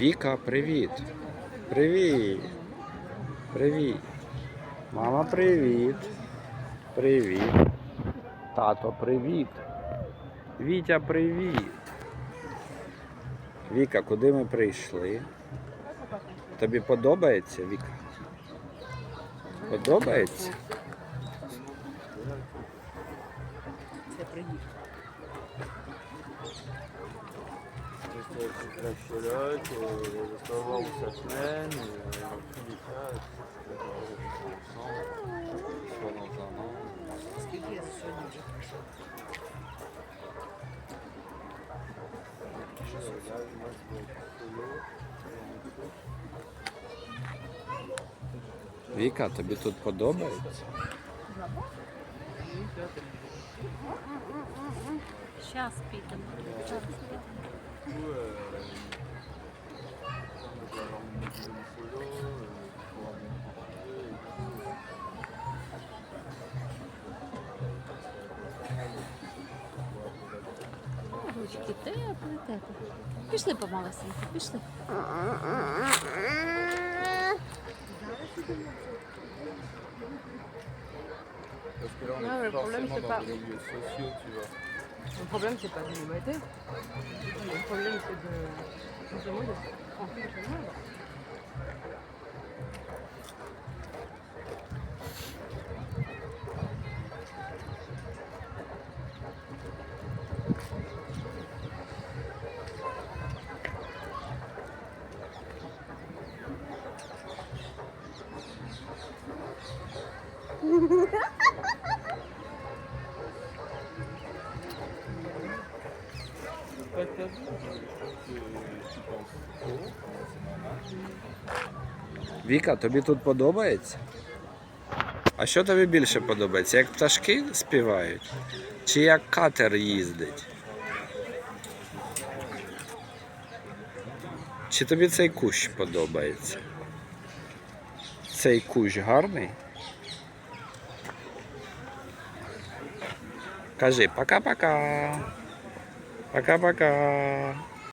Віка, привіт. Привіт. Привіт. Мама, привіт. Привіт. Тато, привіт. Вітя, привіт. Віка, куди ми прийшли? Тобі подобається, Віка? Подобається? Це приїхав. Rester la cholotte, euh, rester au revoir où ça semaine, et dans tous les cas, c'est ensemble, soit dans un an. Скільки я сьогодні вже пройшов? Là, moi, je vais être solo, Віка, тобі тут подобається? Зараз підемо. Зараз підемо. du coup, euh, on peut avoir une journée solo, euh, pouvoir bien profiter, et tout. Ручки теплі, теплі. Пішли помалесенько, пішли. Parce que là, on est Ouais, le problème, forcément c'est dans pas- des milieux sociaux, tu vois. Le problème, c'est pas de nous mater. Le problème, c'est de simplement d'être tranquille chez moi. Ha ha ha! Normal. Віка, тобі тут подобається? А що тобі більше подобається? Як пташки співають? Чи як катер їздить? Чи тобі цей кущ подобається? Цей кущ гарний? Кажи пока-пока. Пока-пока.